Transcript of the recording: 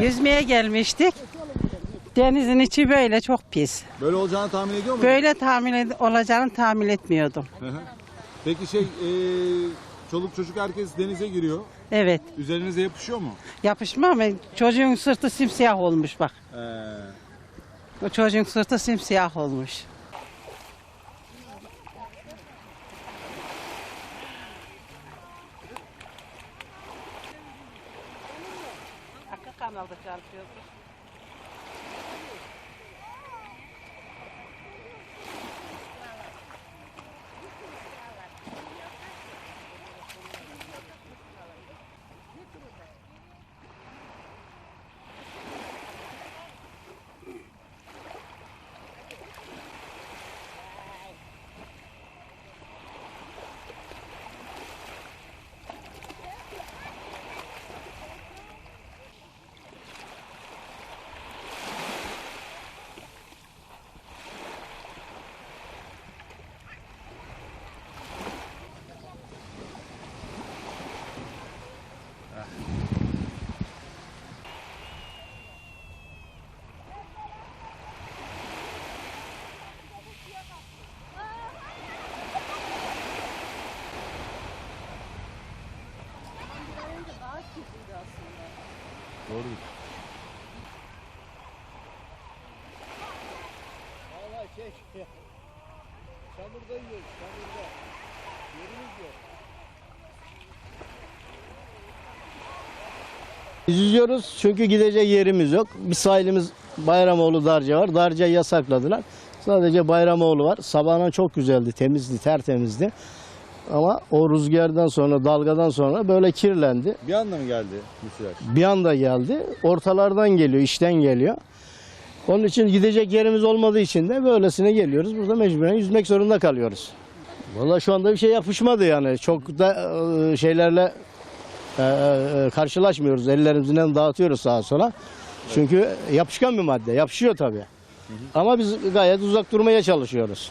Yüzmeye gelmiştik. Denizin içi böyle çok pis. Böyle olacağını tahmin ediyor muydun? Böyle tahmin ed- olacağını tahmin etmiyordum. Hı hı. Peki şey, e, çoluk çocuk herkes denize giriyor. Evet. Üzerinize yapışıyor mu? Yapışma ama çocuğun sırtı simsiyah olmuş bak. Ee, O çocuğun sırtı simsiyah olmuş. Kanalda çalışıyordu. Doğru. Valla şey, çamurda yiyoruz, çamurda. Yerimiz yok. Biz yüzüyoruz çünkü gidecek yerimiz yok. Bir sahilimiz Bayramoğlu Darca var. Darca'yı yasakladılar. Sadece Bayramoğlu var. Sabahına çok güzeldi, temizdi, tertemizdi. Ama o rüzgardan sonra, dalgadan sonra böyle kirlendi. Bir anda mı geldi müsilaj? Bir anda geldi. Ortalardan geliyor, işten geliyor. Onun için gidecek yerimiz olmadığı için de böylesine geliyoruz. Burada mecburen yüzmek zorunda kalıyoruz. Vallahi şu anda bir şey yapışmadı yani. Çok da e, şeylerle e, e, karşılaşmıyoruz. Ellerimizden dağıtıyoruz sağa sola. Çünkü yapışkan bir madde. Yapışıyor tabii. Ama biz gayet uzak durmaya çalışıyoruz.